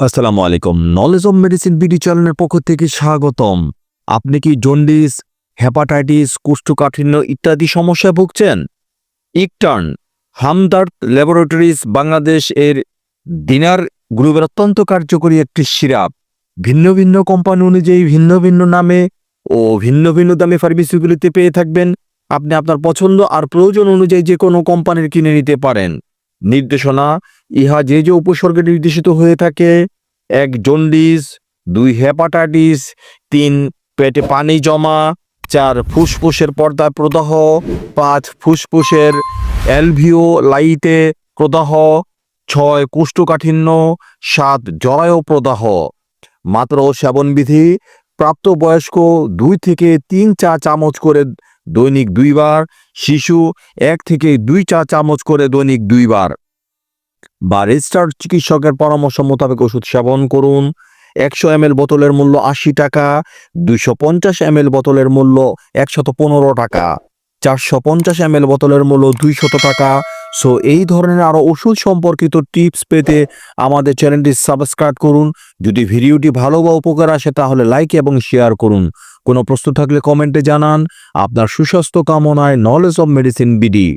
আসসালামু আলাইকুম। Knowledge of medicine BD চ্যানেলের পক্ষ থেকে স্বাগতম। আপনি কি জন্ডিস হেপাটাইটিস কুষ্ঠকাঠিন্য ইত্যাদি সমস্যায় ভুগছেন? ইকটার্ন, হামদার্দ ল্যাবরেটরিজ বাংলাদেশ এর ডিনার গ্রুপের অত্যন্ত কার্যকরী একটি সিরাপ। ভিন্ন ভিন্ন কোম্পানি অনুযায়ী ভিন্ন ভিন্ন নামে ও ভিন্ন ভিন্ন দামে ফার্মেসিগুলিতে পেয়ে থাকবেন। আপনি আপনার পছন্দ আর প্রয়োজন অনুযায়ী যে কোনো কোম্পানির কিনে নিতে পারেন। নির্দেশনা। ইহা যে যে উপসর্গে নির্দেশিত হয়ে থাকে, এক জন্ডিস দুই হেপাটাইটিস, তিন পেটে পানি জমা, চার ফুসফুসের পর্দায় প্রদাহ, পাঁচ ফুসফুসের অ্যালভিও লাইটে প্রদাহ, ছয় কোষ্ঠকাঠিন্য, সাত জরায়ু প্রদাহ। মাত্র সেবনবিধি, প্রাপ্তবয়স্ক দুই থেকে তিন চা চামচ করে দৈনিক দুইবার, শিশু এক থেকে দুই চা চামচ করে দৈনিক দুইবার। বা রেজিস্টার্ড চিকিৎসকের পরামর্শ মোতাবেক ওষুধ সেবন করুন। একশো এম বোতলের মূল্য আশি টাকা, দুইশো পঞ্চাশ এম বোতলের মূল্য একশত পনেরো টাকা, চারশো পঞ্চাশ এম বোতলের মূল্য দুইশত টাকা সো এই ধরনের আরও ওষুধ সম্পর্কিত টিপস পেতে আমাদের চ্যানেলটি সাবস্ক্রাইব করুন। যদি ভিডিওটি ভালো বা উপকার আসে, তাহলে লাইক এবং শেয়ার করুন। কোনো প্রশ্ন থাকলে কমেন্টে জানান। আপনার সুস্বাস্থ্য কামনায় নলেজ অব মেডিসিন বিডি